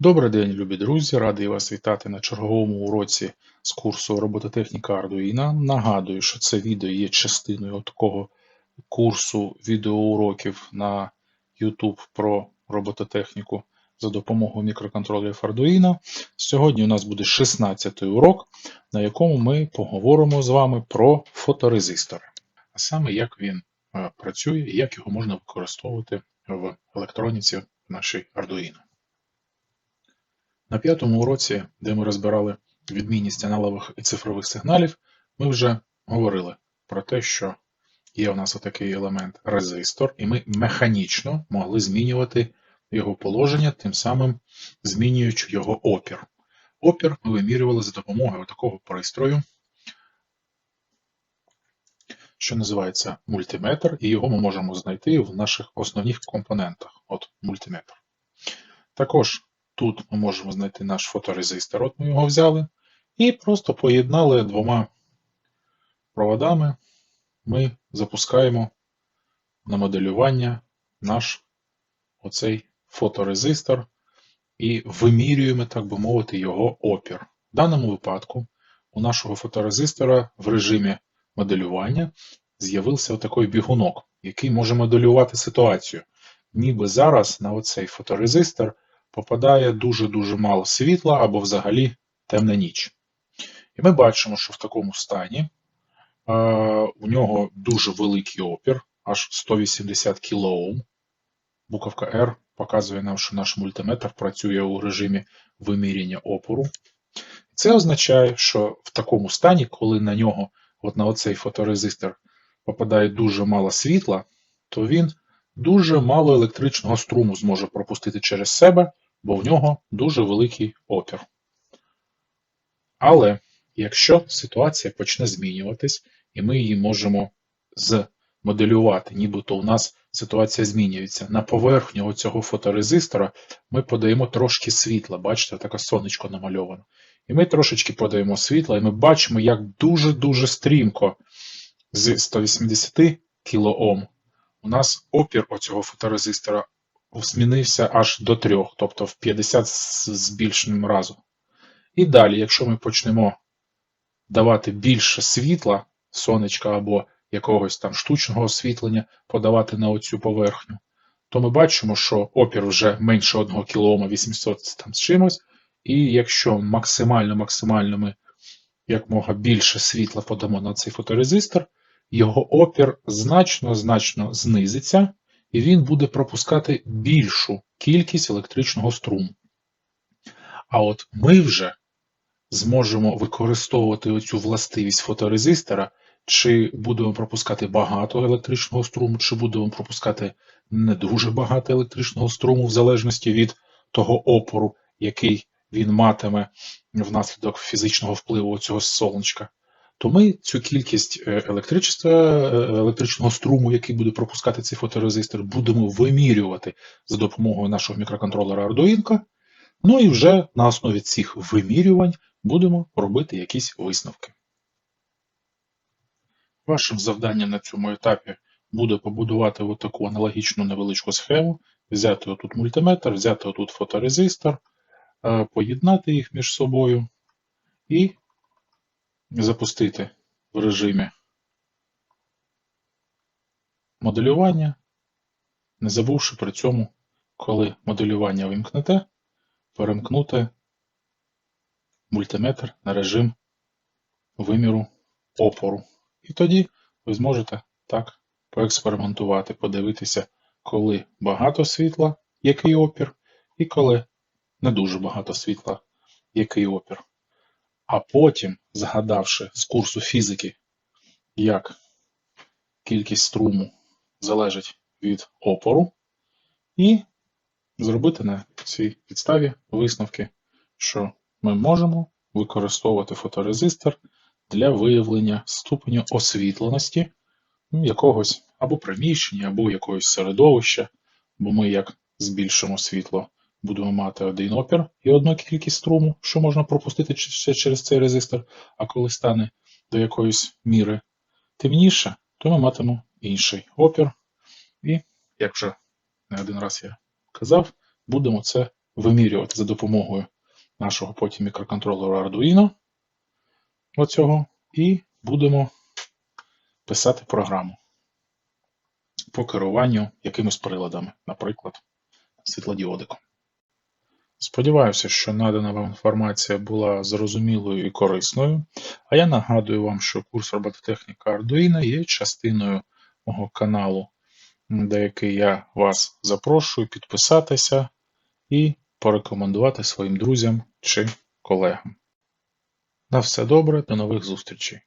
Добрий день, любі друзі! Радий вас вітати на черговому уроці з курсу робототехніка Arduino. Нагадую, що це відео є частиною такого курсу відеоуроків на YouTube про робототехніку за допомогою мікроконтролерів Arduino. Сьогодні у нас буде 16-й урок, на якому ми поговоримо з вами про фоторезистори, а саме як він е, працює і як його можна використовувати в електроніці нашій Arduino. На п'ятому уроці, де ми розбирали відмінність аналогових і цифрових сигналів, ми вже говорили про те, що є у нас отакий елемент резистор, і ми механічно могли змінювати його положення, тим самим змінюючи його опір. Опір ми вимірювали за допомогою такого пристрою, що називається мультиметр, і його ми можемо знайти в наших основних компонентах. От мультиметр. Також Тут ми можемо знайти наш фоторезистор, от ми його взяли, і просто поєднали двома проводами. Ми запускаємо на моделювання наш оцей фоторезистор і вимірюємо, так би мовити, його опір. В даному випадку у нашого фоторезистора в режимі моделювання з'явився отакий бігунок, який може моделювати ситуацію. Ніби зараз на оцей фоторезистор попадає дуже-дуже мало світла або взагалі темна ніч. І ми бачимо, що в такому стані е, у нього дуже великий опір, аж 180 кОм. Буковка R показує нам, що наш мультиметр працює у режимі виміряння опору. Це означає, що в такому стані, коли на нього, от на оцей фоторезистор, попадає дуже мало світла, то він дуже мало електричного струму зможе пропустити через себе, бо в нього дуже великий опір. Але якщо ситуація почне змінюватись, і ми її можемо змоделювати, нібито у нас ситуація змінюється. На поверхню цього фоторезистора ми подаємо трошки світла, бачите, таке сонечко намальовано. І ми трошечки подаємо світла, і ми бачимо, як дуже-дуже стрімко з 180 кОм у нас опір оцього фоторезистора змінився аж до 3, тобто в 50 з більшим разу. І далі, якщо ми почнемо давати більше світла, сонечка або якогось там штучного освітлення подавати на оцю поверхню, то ми бачимо, що опір вже менше 1 кОм 800 там з чимось, і якщо максимально-максимально ми якмога більше світла подамо на цей фоторезистор, його опір значно-значно знизиться, і він буде пропускати більшу кількість електричного струму. А от ми вже зможемо використовувати оцю властивість фоторезистора, чи будемо пропускати багато електричного струму, чи будемо пропускати не дуже багато електричного струму, в залежності від того опору, який він матиме внаслідок фізичного впливу цього сонечка то ми цю кількість е, електричества, е, електричного струму, який буде пропускати цей фоторезистор, будемо вимірювати за допомогою нашого мікроконтролера Arduino, ну і вже на основі цих вимірювань будемо робити якісь висновки. Вашим завданням на цьому етапі буде побудувати таку аналогічну невеличку схему, взяти отут мультиметр, взяти отут фоторезистор, е, поєднати їх між собою і запустити в режимі моделювання, не забувши при цьому, коли моделювання вимкнете, перемкнути мультиметр на режим виміру опору. І тоді ви зможете так поекспериментувати, подивитися, коли багато світла, який опір, і коли не дуже багато світла, який опір а потім, згадавши з курсу фізики, як кількість струму залежить від опору, і зробити на цій підставі висновки, що ми можемо використовувати фоторезистор для виявлення ступеню освітленості якогось або приміщення, або якогось середовища, бо ми як збільшимо світло будемо мати один опір і одну кількість струму, що можна пропустити через цей резистор, а коли стане до якоїсь міри темніше, то ми матимемо інший опір. І, як вже не один раз я казав, будемо це вимірювати за допомогою нашого потім мікроконтролера Arduino оцього, і будемо писати програму по керуванню якимись приладами, наприклад, світлодіодиком. Сподіваюся, що надана вам інформація була зрозумілою і корисною. А я нагадую вам, що курс робототехніка Arduino є частиною мого каналу, де який я вас запрошую підписатися і порекомендувати своїм друзям чи колегам. На все добре, до нових зустрічей!